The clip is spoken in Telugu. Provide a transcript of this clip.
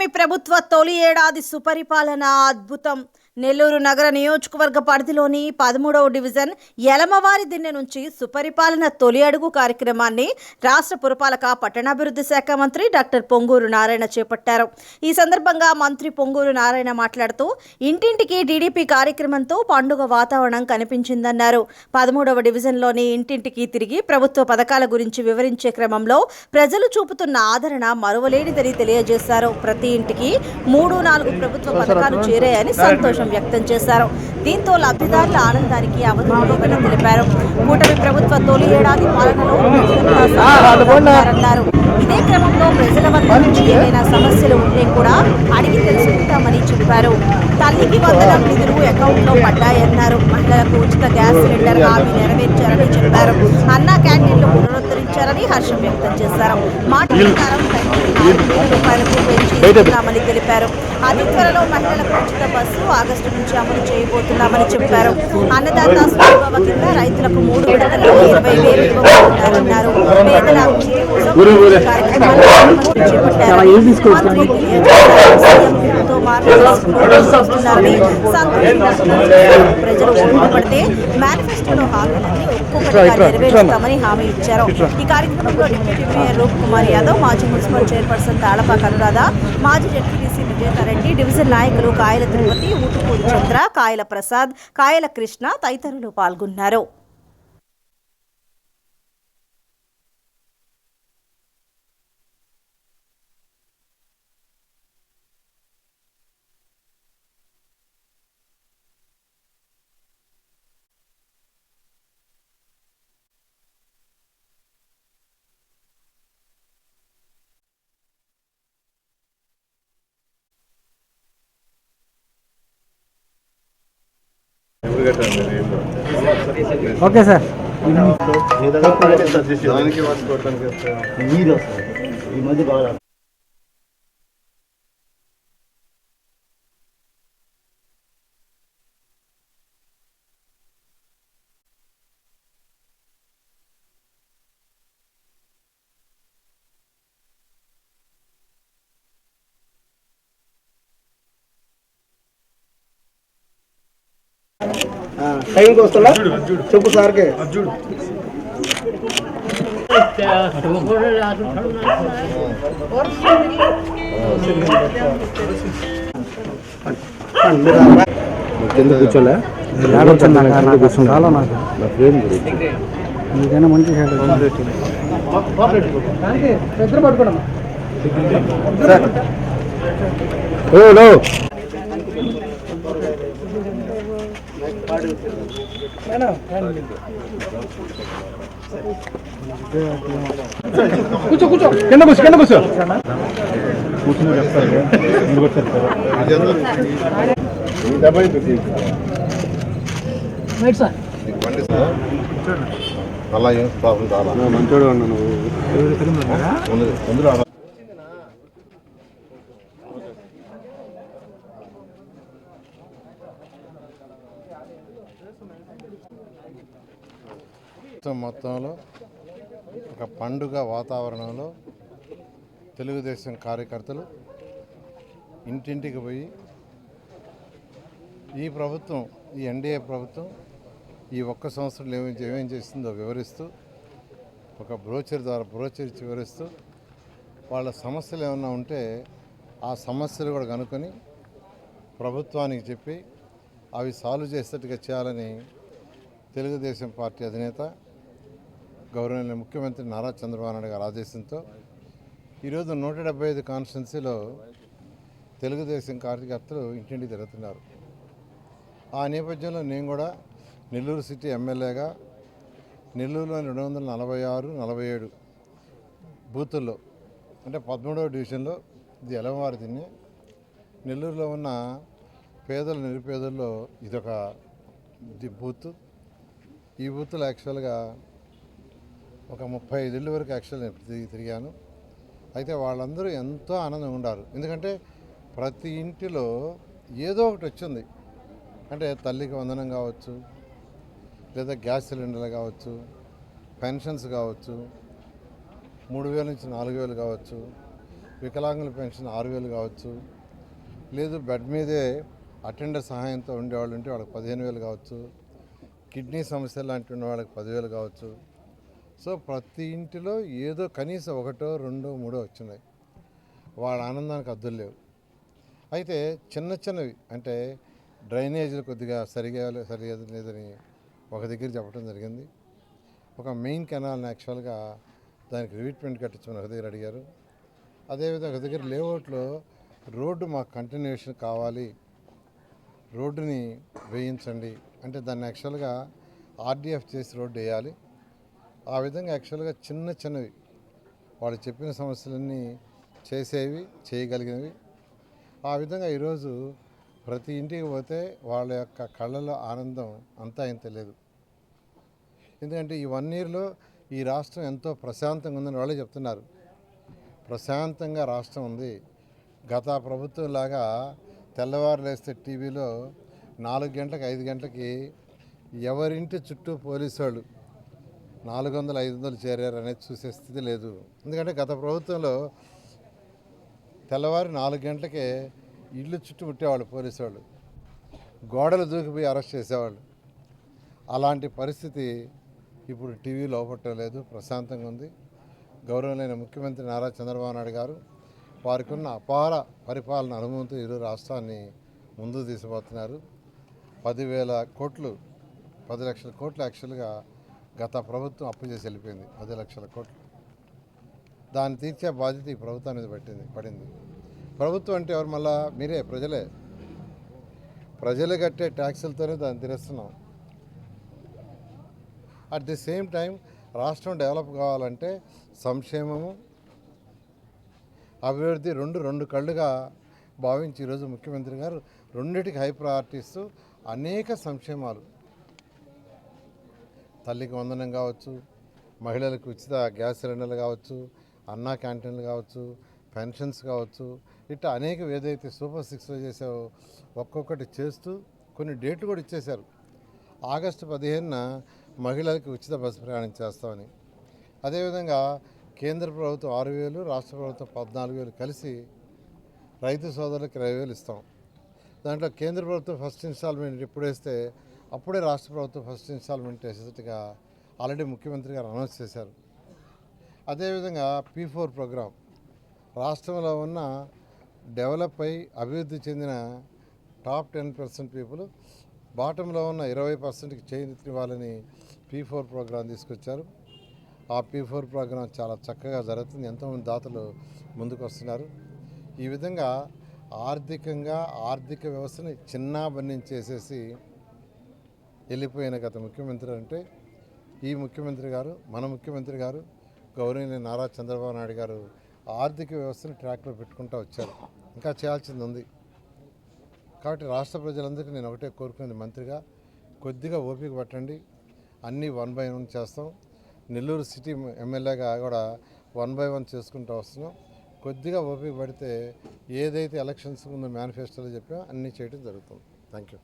కూటమి ప్రభుత్వ తొలి ఏడాది సుపరిపాలన అద్భుతం? నెల్లూరు నగర నియోజకవర్గ పరిధిలోని పదమూడవ డివిజన్ యలమవారి దిన్నె నుంచి సుపరిపాలన తొలి అడుగు కార్యక్రమాన్ని రాష్ట్ర పురపాలక పట్టణాభివృద్ధి శాఖ మంత్రి డాక్టర్ పొంగూరు నారాయణ చేపట్టారు. ఈ సందర్భంగా మంత్రి పొంగూరు నారాయణ మాట్లాడుతూ ఇంటింటికి టీడీపీ కార్యక్రమంతో పండుగ వాతావరణం కనిపించిందన్నారు. పదమూడవ డివిజన్లోని ఇంటింటికి తిరిగి ప్రభుత్వ పథకాల గురించి వివరించే క్రమంలో ప్రజలు చూపుతున్న ఆదరణ మరువలేనిదని తెలియజేశారు. ప్రతి ఇంటికి మూడు నాలుగు ప్రభుత్వ పథకాలు చేరాయని సంతోషం వ్యక్తం చేశారు. దీంతో లబ్ధిదారుల ఆనందానికి అవధులు లేవని తెలిపారు. కూటమి ప్రభుత్వ తొలి ఏడాది పాలనలో ఇదే క్రమంలో ప్రజల వద్ద నుంచి ఏవైనా సమస్యలు ఉంటే కూడా అడిగి తెలుసుకుంటామని చెప్పారు. తల్లికి వందనం నిధులు అకౌంట్లో పడ్డాయన్నారు. మహిళలకు ఉచిత గ్యాస్ సిలిండర్ హామీ నెరవేర్చారని చెప్పారు. అన్నా క్యాంటీన్లు పునరుద్ధరించారని హర్షం వ్యక్తం చేశారు. మాట ప్రకారం రూపాయలకు పెంచి చెప్పారు. అతి త్వరలో మహిళలకు ఉచిత బస్సు ఆగస్టు నుంచి అమలు చేయబోతున్నామని చెప్పారు. అన్నదాత సుఖీభవ కింద రైతులకు మూడు విడతల్లో ఇరవై వేలు ఇవ్వబోతున్నారన్నారు. పేదల కార్యక్రమాలు చేపట్టారు సంతోషించారు ప్రజలు పడితే మేనిఫెస్టోలో హామీలన్నీ ఒక్కొక్కటిగా నెరవేరుస్తామని హామీ ఇచ్చారు. ఈ కార్యక్రమంలో డిప్యూటీ మేయర్ రూప్ కుమార్ యాదవ్ మాజీ మున్సిపల్ చైర్పర్సన్ తాళపాక అనురాధ మాజీ జడ్పీటీసీ విజేతారెడ్డి డివిజన్ నాయకులు కాయల తిరుపతి ఊటుపూడి చంద్ర కాయల ప్రసాద్ కాయల కృష్ణ తదితరులు పాల్గొన్నారు. Okay sir. మీరు ఈ మధ్య బాగా టైంకి వస్తున్నా? చెప్పు సార్కి. కింద కూర్చోలే? మీకైనా మంచి కూర్చో కూర్చో. కింద కూర్చో కింద కూర్చో. బండి సార్ అలా ఏం ప్రాబ్లం చాలా మంచోడు నువ్వు. మొత్తంలో ఒక పండుగ వాతావరణంలో తెలుగుదేశం కార్యకర్తలు ఇంటింటికి పోయి ఈ ప్రభుత్వం ఈ ఎన్డీఏ ప్రభుత్వం ఈ ఒక్క సంవత్సరంలో ఏమేం ఏమేం చేసిందో వివరిస్తూ ఒక బ్రోచర్ ద్వారా బ్రోచర్ ఇచ్చి వివరిస్తూ వాళ్ళ సమస్యలు ఏమన్నా ఉంటే ఆ సమస్యలు కూడా కనుక్కొని ప్రభుత్వానికి చెప్పి అవి సాల్వ్ చేసేట్టుగా చేయాలని తెలుగుదేశం పార్టీ అధినేత గౌరవనీయ ముఖ్యమంత్రి నారా చంద్రబాబు నాయుడు గారి ఆదేశంతో ఈరోజు నూట డెబ్బై ఐదు కాన్స్టిట్యున్సీలో తెలుగుదేశం కార్యకర్తలు ఇంటింటికి తిరుగుతున్నారు ఆ నేపథ్యంలో నేను కూడా నెల్లూరు సిటీ ఎమ్మెల్యేగా నెల్లూరులో రెండు వందల నలభై ఆరు నలభై ఏడు బూతుల్లో అంటే పదమూడవ డివిజన్లో ఇది ఎలవారి దీన్ని నెల్లూరులో ఉన్న పేదల నిరుపేదల్లో ఇదొక బూత్. ఈ బూత్లో యాక్చువల్గా ఒక ముప్పై ఐదు వరకు యాక్చువల్ నేను తిరిగాను. అయితే వాళ్ళందరూ ఎంతో ఆనందంగా ఉండారు. ఎందుకంటే ప్రతి ఇంటిలో ఏదో ఒకటి వచ్చింది. అంటే తల్లికి వందనం కావచ్చు లేదా గ్యాస్ సిలిండర్లు కావచ్చు పెన్షన్స్ కావచ్చు మూడు వేల నుంచి నాలుగు వేలు కావచ్చు వికలాంగుల పెన్షన్ ఆరు వేలు కావచ్చు లేదు బెడ్ మీదే అటెండర్ సహాయంతో ఉండేవాళ్ళు ఉంటే వాళ్ళకి పదిహేను వేలు కావచ్చు కిడ్నీ సమస్యలు లాంటి ఉన్న వాళ్ళకి పదివేలు కావచ్చు సో ప్రతి ఇంటిలో ఏదో కనీసం ఒకటో రెండో మూడో వచ్చినాయి. వాళ్ళ ఆనందానికి అద్దులు లేవు. అయితే చిన్న చిన్నవి అంటే డ్రైనేజీలు కొద్దిగా సరిగా సరిగా లేదని ఒక దగ్గర చెప్పడం జరిగింది. ఒక మెయిన్ కెనాల్ని యాక్చువల్గా దానికి రివిట్మెంట్ కట్టించమని ఒక దగ్గర అడిగారు. అదేవిధంగా ఒక దగ్గర లేఅవుట్లో రోడ్డు మాకు కంటిన్యూషన్ కావాలి రోడ్డుని వేయించండి అంటే దాన్ని యాక్చువల్గా ఆర్డీఎఫ్ చేసి రోడ్డు వేయాలి. ఆ విధంగా యాక్చువల్గా చిన్న చిన్నవి వాళ్ళు చెప్పిన సమస్యలన్నీ చేసేవి చేయగలిగినవి. ఆ విధంగా ఈరోజు ప్రతి ఇంటికి పోతే వాళ్ళ యొక్క కళ్ళలో ఆనందం అంతా ఇంత లేదు. ఎందుకంటే ఈ వన్ ఇయర్లో ఈ రాష్ట్రం ఎంతో ప్రశాంతంగా ఉందని వాళ్ళే చెప్తున్నారు. ప్రశాంతంగా రాష్ట్రం ఉంది. గత ప్రభుత్వం లాగా తెల్లవారు లేస్తే టీవీలో నాలుగు గంటలకు ఐదు గంటలకి ఎవరింటి చుట్టూ పోలీసు వాళ్ళు నాలుగు వందలు ఐదు వందలు చేరారు అనేది చూసే స్థితి లేదు. ఎందుకంటే గత ప్రభుత్వంలో తెల్లవారు నాలుగు గంటలకే ఇల్లు చుట్టూ ముట్టేవాళ్ళు పోలీసు వాళ్ళు గోడలు దూకిపోయి అరెస్ట్ చేసేవాళ్ళు. అలాంటి పరిస్థితి ఇప్పుడు టీవీ లోపట్టడం లేదు ప్రశాంతంగా ఉంది. గౌరవమైన ముఖ్యమంత్రి నారా చంద్రబాబు నాయుడు గారు వారికి ఉన్న అపార పరిపాలన అనుభవంతో ఇరు రాష్ట్రాన్ని ముందుకు తీసుకుపోతున్నారు. పదివేల కోట్లు పది లక్షల కోట్లు యాక్చువల్గా గత ప్రభుత్వం అప్పు చేసి వెళ్ళిపోయింది పది లక్షల కోట్లు. దాన్ని తీర్చే బాధ్యత ఈ ప్రభుత్వం మీద పట్టింది పడింది. ప్రభుత్వం అంటే ఎవరు? మళ్ళా మీరే ప్రజలే. ప్రజలు కట్టే ట్యాక్సులతోనే దాన్ని తీరుస్తున్నాం. అట్ ది సేమ్ టైం రాష్ట్రం డెవలప్ కావాలంటే సంక్షేమము అభివృద్ధి రెండు రెండు కళ్ళుగా భావించి ఈరోజు ముఖ్యమంత్రి గారు రెండింటికి హై ప్రయారిటీ ఇస్తూ అనేక సంక్షేమాలు తల్లికి వందనం కావచ్చు మహిళలకు ఉచిత గ్యాస్ సిలిండర్లు కావచ్చు అన్నా క్యాంటీన్లు కావచ్చు పెన్షన్స్ కావచ్చు ఇట్లా అనేక ఏదైతే సూపర్ సిక్స్లో చేసావో ఒక్కొక్కటి చేస్తూ కొన్ని డేట్లు కూడా ఇచ్చేశారు. ఆగస్టు పదిహేనున మహిళలకు ఉచిత బస్సు ప్రయాణం చేస్తామని. అదేవిధంగా కేంద్ర ప్రభుత్వం ఆరు వేలు రాష్ట్ర ప్రభుత్వం పద్నాలుగు వేలు కలిసి రైతు సోదరులకు ఇరవై వేలు ఇస్తాం. దాంట్లో కేంద్ర ప్రభుత్వం ఫస్ట్ ఇన్స్టాల్మెంట్ ఎప్పుడు వేస్తే అప్పుడే రాష్ట్ర ప్రభుత్వం ఫస్ట్ ఇన్స్టాల్మెంట్ వేసేటట్టుగా ఆల్రెడీ ముఖ్యమంత్రి గారు అనౌన్స్ చేశారు. అదేవిధంగా పీ ఫోర్ ప్రోగ్రాం. రాష్ట్రంలో ఉన్న డెవలప్ అయి అభివృద్ధి చెందిన టాప్ టెన్ పర్సెంట్ పీపుల్ బాటంలో ఉన్న ఇరవై పర్సెంట్కి చేయనివ్వాలని పీ ఫోర్ ప్రోగ్రాం తీసుకొచ్చారు. ఆ పీ ఫోర్ ప్రోగ్రాం చాలా చక్కగా జరుగుతుంది. ఎంతోమంది దాతలు ముందుకు వస్తున్నారు ఈ విధంగా ఆర్థికంగా ఆర్థిక వ్యవస్థని చిన్నాభిన్నం చేసేసి వెళ్ళిపోయిన గత ముఖ్యమంత్రి అంటే ఈ ముఖ్యమంత్రి గారు మన ముఖ్యమంత్రి గారు గౌరవనీయ నారా చంద్రబాబు నాయుడు గారు ఆర్థిక వ్యవస్థను ట్రాక్లో పెట్టుకుంటూ వచ్చారు. ఇంకా చేయాల్సింది ఉంది. కాబట్టి రాష్ట్ర ప్రజలందరికీ నేను ఒకటే కోరుకునేది మంత్రిగా కొద్దిగా ఓపిక పట్టండి. అన్నీ వన్ బై వన్ చేస్తాం. నెల్లూరు సిటీ ఎమ్మెల్యేగా కూడా వన్ బై వన్ చేసుకుంటూ వస్తున్నాం. కొద్దిగా ఓపిక పడితే ఏదైతే ఎలక్షన్స్ ముందు మేనిఫెస్టోలో చెప్పామో అన్నీ చేయడం జరుగుతుంది. Thank you.